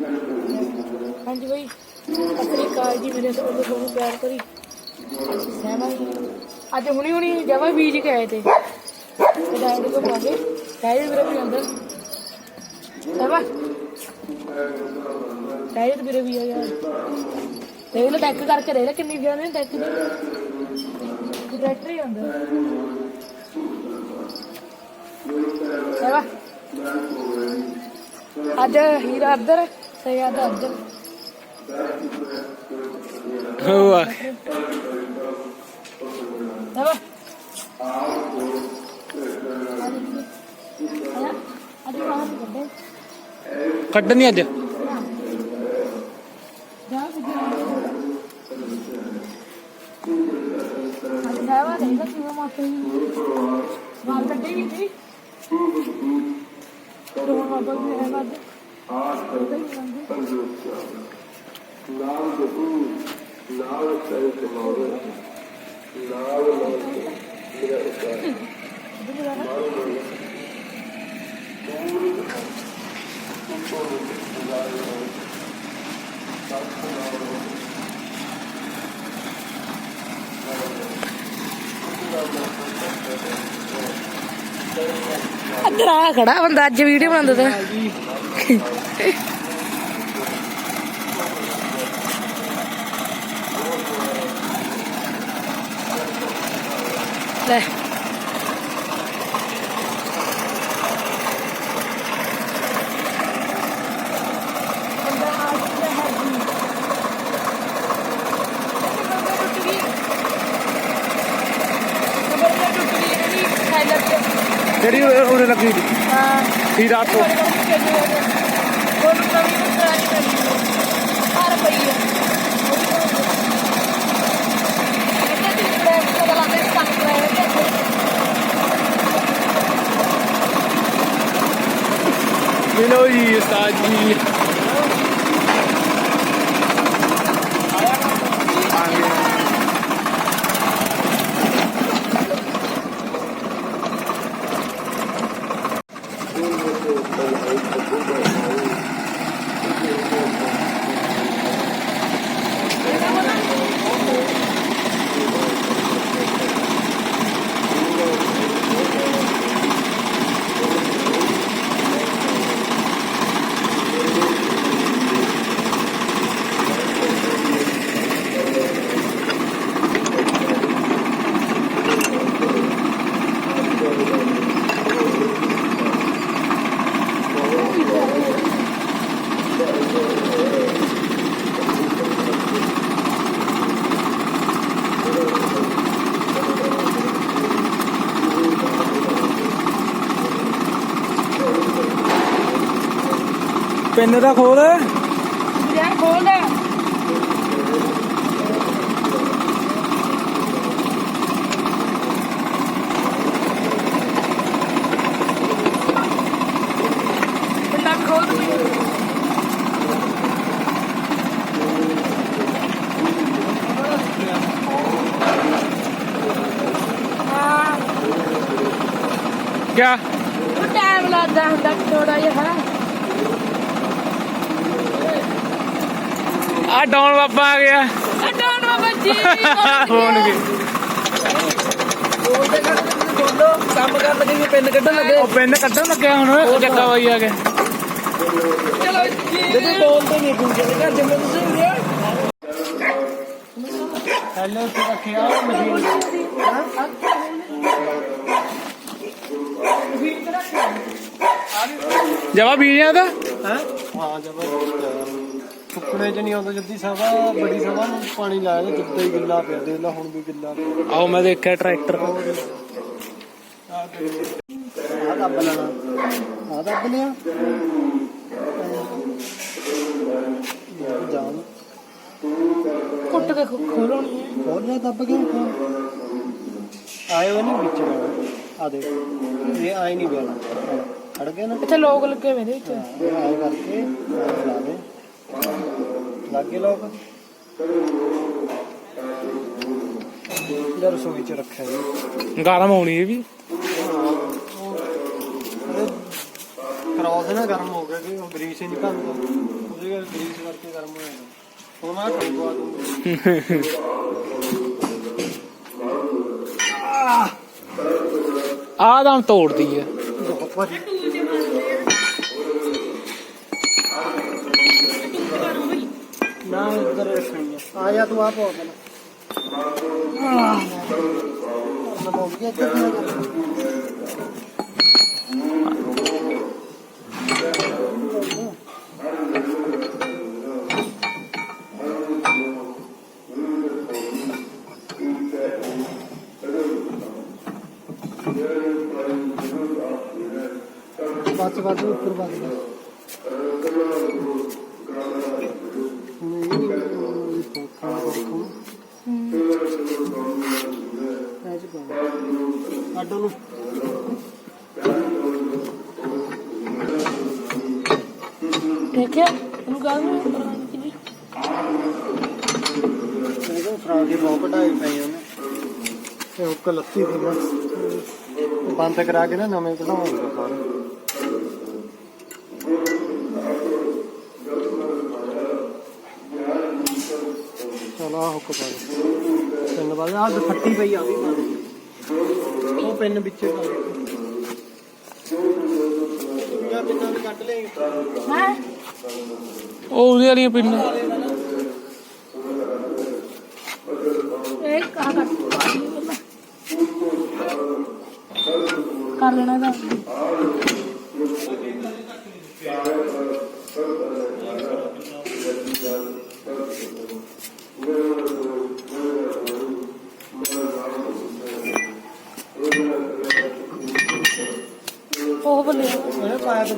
ਹਾਂਜੀ ਬਈ ਅਸਲੀ ਕਾਲ ਜੀ, ਮੇਰੇ ਕੋਲ ਤੁਹਾਨੂੰ ਪਿਆਰ ਕਰੀ ਸਹਿਮਾ ਅੱਜ ਹੁਣੀ ਹੁਣੀ ਜਮਾ ਬੀਜ ਕੇ ਆਏ ਤੇ। ਡਾਇਰੀ ਕੋ ਪਾਗੇ ਡਾਇਰੀ ਵੀਰੇ ਵੀ। ਅੰਦਰ ਸਹਿਮਾ ਡਾਇਰੀ ਵੀਰੇ ਵੀ ਆ ਯਾਰ। ਦੇਖ ਲੈ ਟੈਕ ਕਰਕੇ ਦੇਖ ਲੈ ਕਿੰਨੀ ਜਾਣੇ ਨੇ ਟੈਕ ਡਾਇਰੈਕਟਰ ਹੀ ਅੰਦਰ ਸਹਿਮਾ ਅੱਜ ਹੀਰਾ ਅੰਦਰ ਸਯਾਦ ਅੰਦਰ ਹੋਆ ਸਹਿਮਾ ਅੱਜ ਬਾਹਰ ਕੱਢੇ ਕੱਢਣੀ ਅੱਜ। ਜਾ ਅੱਜ ਜਾਵਾ ਨਹੀਂ ਤਾਂ ਕਿਵੇਂ ਮਾਤੇ ਬਾਹਰ ਕੱਢੇ ਵੀ ਸੀ ਤੋਂ ਬਾਬਾ ਵੀ ਹੈ। ਬਾਦ ஆட்டம் பங்கு வச்சாங்க நான்கு பூ நாலு சரித்தமாக நாலு நாளுக்கு இருபத்தாறு மறுபடியும் ஒவ்வொரு ஒன்பது ਜੀ ਬੰਦਾ ਟੁੱਟ ਗਈ ਬੰਦਾ ਟੁੱਟ ਗਈ ਇਹਦੀ ਸਾਈਲੈਂਟ ਤੇ ਜਿਹੜੀ ਉਰੇ ਲੱਗੀ ਸੀ ਹਾਂ ਸੀ ਰਾਤ ਤੋਂ Baru kami bisa dalam You know you, Saji. Pin ਦਾ ਖੋਲ ਯਾਰ ਖੋਲ ਦੇ ਬੰਦਾ ਵੀ ਖੋਲ ਦੇ ਹਾਂ ਕਿਆ ਆ ਡਾਉਨ ਬਾਬਾ ਆ ਗਿਆ। ਡਾਉਨ ਬਾਬਾ ਜੀ। ਹੋਣਗੇ ਬੋਲੋ ਕੰਮ ਕਰਨ ਲੱਗੇ ਪਿੰਨ ਕੱਢਣ ਲੱਗੇ? ਉਹ ਪਿੰਨ ਕੱਢਣ ਲੱਗਿਆ ਹੁਣ ਉਹ ਚੱਕਾ ਬਾਈ ਆ ਗਿਆ। ਚਲੋ ਜੀ। ਜਦੋਂ ਬੋਲਦੇ ਨਹੀਂ ਦੇ ਘਰ ਜਿੰਨੇ ਤੁਸੀਂ ਆ। ਹੈਲੋ ਤੇ ਰੱਖਿਆ ਮਸ਼ੀਨ। ਜਵਾ ਬੀਜਿਆ ਤਾਂ? ਹੈ? ਹਾਂ ਜ਼ਬਰਦਸਤ ਫੁੱਕਣੇ ਚ ਨਹੀਂ ਆਉਂਦਾ ਜੱਦੀ ਸਭਾ ਬੜੀ ਸਭਾ ਨੂੰ ਪਾਣੀ ਲਾਇਆ ਤੇ ਜਿੱਦਾਂ ਹੀ ਗਿੱਲਾ ਪਿਆ ਦੇਖ ਲੈ ਹੁਣ ਵੀ ਗਿੱਲਾ ਪਿਆ ਆਓ ਮੈਂ ਦੇਖਿਆ ਟਰੈਕਟਰ। ਆ ਦੱਬ ਲੈਣਾ। ਆ ਦੱਬ ਲਿਆ। ਜਾਨ। ਕੁੱਟ ਕੇ ਖੋਲਣੀ ਹੈ ਹੋਰ ਜਾ ਦੱਬ ਕੇ ਆਏ ਉਹ ਨਹੀਂ ਵਿੱਚ ਆ ਦੇਖ ਇਹ ਆਏ ਨਹੀਂ ਬੈਣਾ ਖੜ ਗਿਆ ਨਾ। ਇੱਥੇ ਲੋਕ ਲੱਗੇ ਮੇਰੇ ਵਿੱਚ। ਇਹ ਆਏ ਕਰਕੇ ਲਾ ਦੇ ਲੱਗੇ ਲੋਕ ਯਾਰ ਰਸੋਈ ਚ ਰੱਖਿਆ ਜੀ ਗਰਮ ਹੋਣੀ ਇਹ ਵੀ ਕ੍ਰਾਸ ਨਾ ਗਰਮ ਹੋ ਗਿਆ ਕਿ ਉਹ ਗਰੀਸ ਹੀ ਨਹੀਂ ਭੰਦਾ ਉਹਦੇ ਕਰਕੇ ਗਰੀਸ ਕਰਕੇ ਗਰਮ ਹੋ ਜਾਂਦਾ ਹੁਣ ਮੈਂ ਕੋਈ ਪਵਾ ਦੂੰਗਾ ਆਹ ਦਮ ਤੋੜਦੀ ਆ ਬਹੁਤ ਭਾਰੀ ਨਾ ਇੱਧਰ ਰੱਖਣੀ ਆ ਆ ਜਾ ਤੂੰ ਆ ਪਾ ਪਹਿਲਾਂ ਆਹ ਮੈਂ ਬਹੁਤ ਗਿਆ ਕਿੱਥੇ ਬਸ ਬਸ ਉੱਪਰ ਬਸ ਬਸ ਅੱਡੋ ਨੂੰ ਦੇਖਿਆ ਇਹਨੂੰ ਗੱਲ ਨੂੰ ਪ੍ਰਵਾਨ ਕੀਤੀ ਇਹਦੇ ਫਰਾ ਦੀ ਬਹੁਤ ਕਢਾਈ ਪਈ ਉਹਨੇ। ਤੇ ਹੁੱਕ ਲੱਤੀ ਸੀ ਬਸ। ਬੰਦ ਕਰਾ ਕੇ ਨਾ ਨਵੇਂ ਕਢਾਉਂਗਾ ਸਾਰੇ। ਚਲੋ ਹੁੱਕ ਪਾ ਦੇ। ਤਿੰਨ ਆਹ ਤੇ ਫੱਟੀ ਪਈ ਆ ਵੀ ਪਿੰਨ ਵਿੱਚੇ ਪਾ ਦੇ ਯਾਰ ਪਿੰਨਾਂ ਵੀ ਕੱਟ ਲੈ। ਹਾਂ? ਉਹ ਉਹਦੇ ਵਾਲੀਆਂ ਪਿੰਨਾਂ। ਇਹ ਕਹਾ ਕਰ ਕਰ ਲੈਣਾ ਦਾ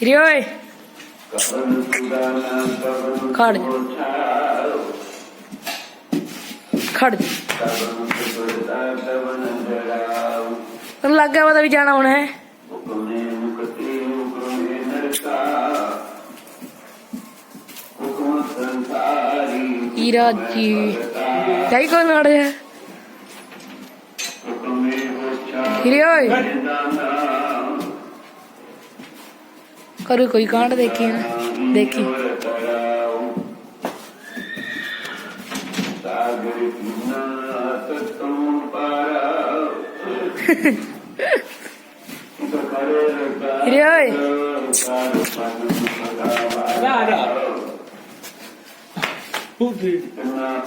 हिरी खड़ खड़ लग गया पता भी जाना होना है। ईरा जी। क्या ही कौन खड़े हैं? ਹੀਰੇ ਓਏ ਕਰੂ ਕੋਈ ਕਾਂਡ ਦੇਖੀ ਨਾ ਦੇਖੀ ਹੀਰੇ ਓਏ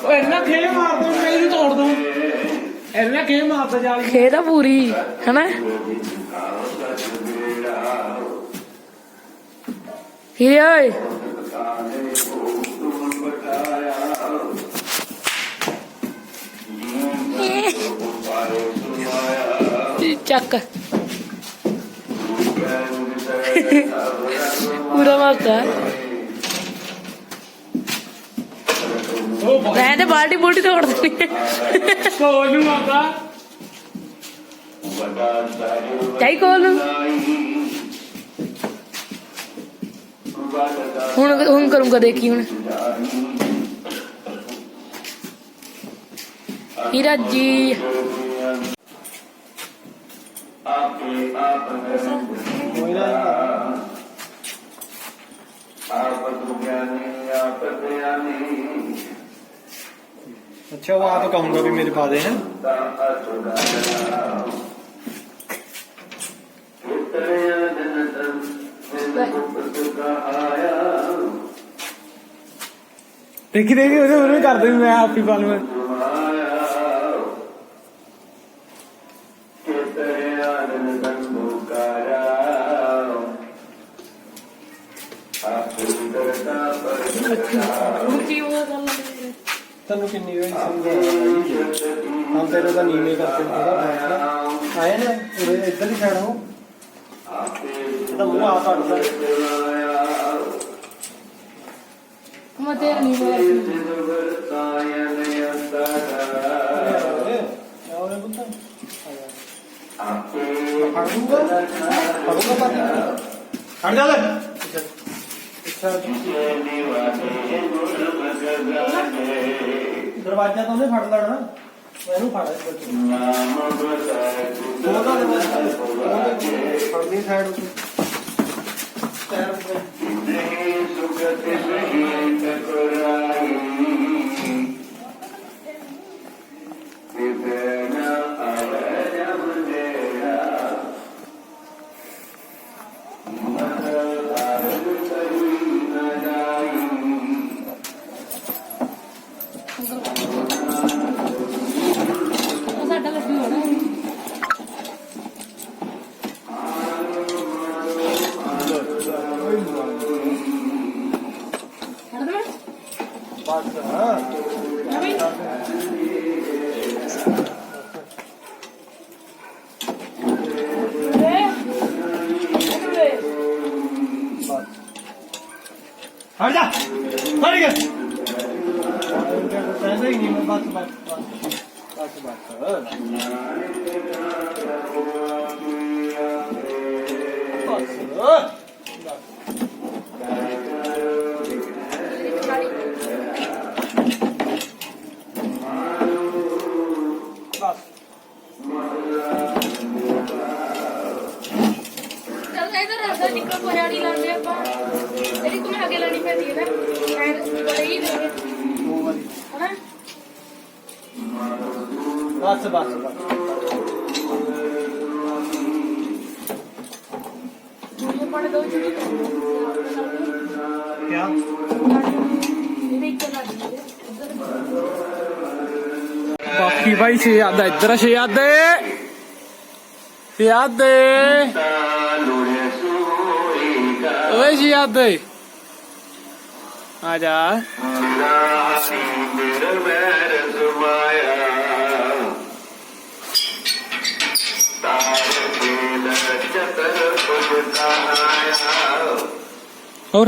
ਓਏ ਇੰਨਾ ਖੇ ਮਾਰ ਦੋ ਮੈਂ ਇਹਨੂੰ ਤੋੜ ਦੂੰ ਇੰਨਾ ਖੇ ਮਾਰਦਾ ਜਾਲੀ ਖੇਤ ਆ ਪੂਰੀ ਹਨਾ Hiliay. Çakka. Vuramaz da. നേരെ പാട്ടി പൊട്ടിട്ട് കൊടുത്തു കൈ കോലും हूँ हूँ करूँगा देखी हूँ हीरा जी। अच्छा वो आप कहूँगा भी मेरे पादे हैं Bye. ਉਹ ਹੈ ਦੇਖੀ ਦੇਖੀ ਉਹਨੇ ਉਹਨੇ ਕਰ ਦੇ ਮੈਂ ਆਪੀ ਪਾ ਲਵਾਂ। ਤੈਨੂੰ ਕਿੰਨੀ ਵਾਰੀ ਸਮਝਾਇਆ ਹਮ ਤੇਰੇ ਦਾ ਨੀਵੇਂ ਕਰਕੇ ਥੋੜਾ ਆਏ ਨਾ। ਉਰੇ ਇੱਧਰ ਹੀ ਖੜਾ ਹੋ। ਇਹਦਾ ਮੂੰਹ ਆ ਕੱਟਦਾ ਮੈਂ ਜਾ ਲੈ ਦਰਵਾਜ਼ਾ ਤਾਂ ਉਹਨੇ ਫੜ ਲੈਣਾ ਮੈਨੂੰ ਫੜ ਉਹਦਾ ਦੇ ਫੜਨੀ ਸਾਈਡ ਉੱਤੇ ਪੈਰ ਉੱਤੇ Sat Guru Ji 来一下，来一个。गया बाकी भाई से याद है, इधर से याद है। याद है। जी, याद है। आजा। और?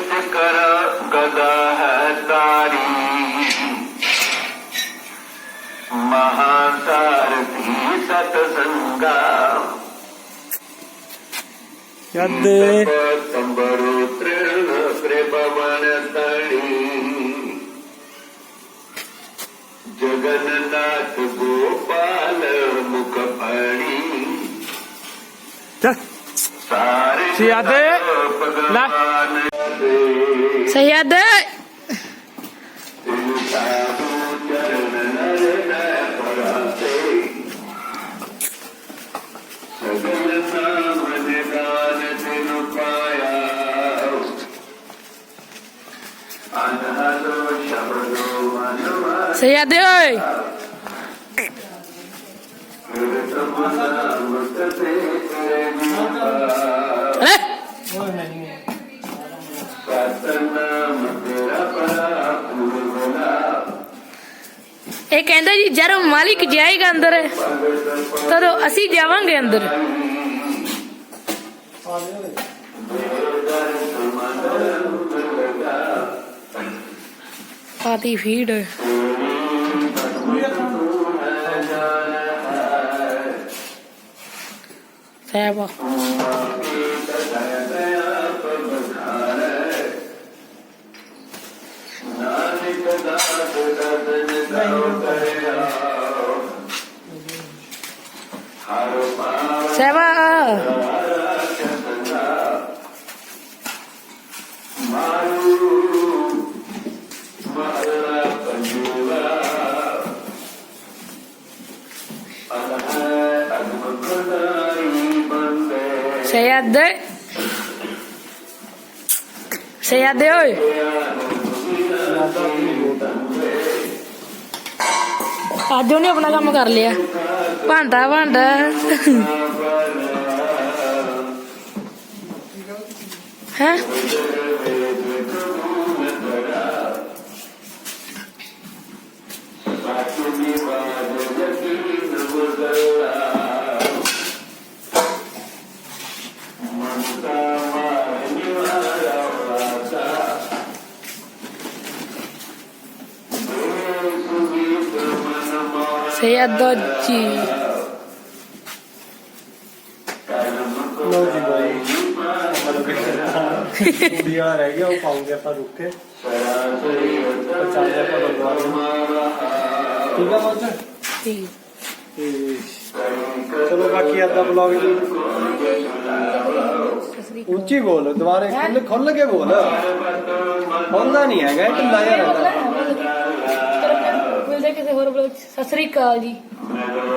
कर गदा है तारी। महासारथी सतसंगा। यद। तड़ी। जगन्नाथ गोपाल मुख पड़ी सारे Say that. Say. ਕਹਿੰਦਾ ਜੀ ਜਦੋਂ ਮਾਲਿਕ ਜਾਏਗਾ ਅੰਦਰ ਤਦੋਂ ਅਸੀਂ ਜਾਵਾਂਗੇ ਅੰਦਰ ਆ ਦੇ ਓਏ ਪਾਤੀ ਫੀਡ ਸਹਿਬਾ Seva. Seyade. Seyade ơi. ਅੱਜ ਉਹਨੇ ਆਪਣਾ ਕੰਮ ਕਰ ਲਿਆ ਭਾਂਡਾ ਭਾਂਡਾ ਹੈ ਸਯਦ ਜੀ ਲਓ ਜੀ ਬਾਈ। ਵਾਲਾ ਰਹਿ ਗਿਆ ਉਹ ਪਾਉਂਗੇ ਆਪਾਂ ਰੁੱਕ ਕੇ ਚੱਲਦੇ ਆਪਾਂ ਗੁਰਦੁਆਰੇ ਨੂੰ। ਠੀਕ ਆ ਬਾਤ ਠੀਕ ਤੇ ਚਲੋ ਬਾਕੀ ਆਦਾ ਬਲੌਗ ਜੀ। ਉੱਚੀ ਬੋਲ ਦੁਬਾਰੇ ਖੁੱਲ ਖੁੱਲ ਕੇ ਬੋਲ। ਹੁੰਦਾ ਨਹੀਂ ਹੈਗਾ ਇਹ ਢਿੱਲਾ ਜਿਹਾ ਰਹਿੰਦਾ। ਹੋਰ ਬਲੋਗ ਸਤਿ ਸ੍ਰੀ ਅਕਾਲ ਜੀ।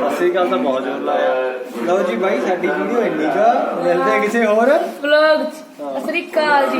ਅਸੀਂ ਗੱਲ ਤਾਂ ਬਹੁਤ ਜ਼ੋਰ ਲਾਇਆ। ਲਓ ਜੀ ਬਾਈ ਸਾਡੀ ਵੀਡੀਓ ਇੰਨੀ ਕਾ ਮਿਲਦੇ ਆ ਕਿਸੇ ਹੋਰ। ਬਲੌਗ ਸਤਿ ਸ੍ਰੀ ਅਕਾਲ ਜੀ।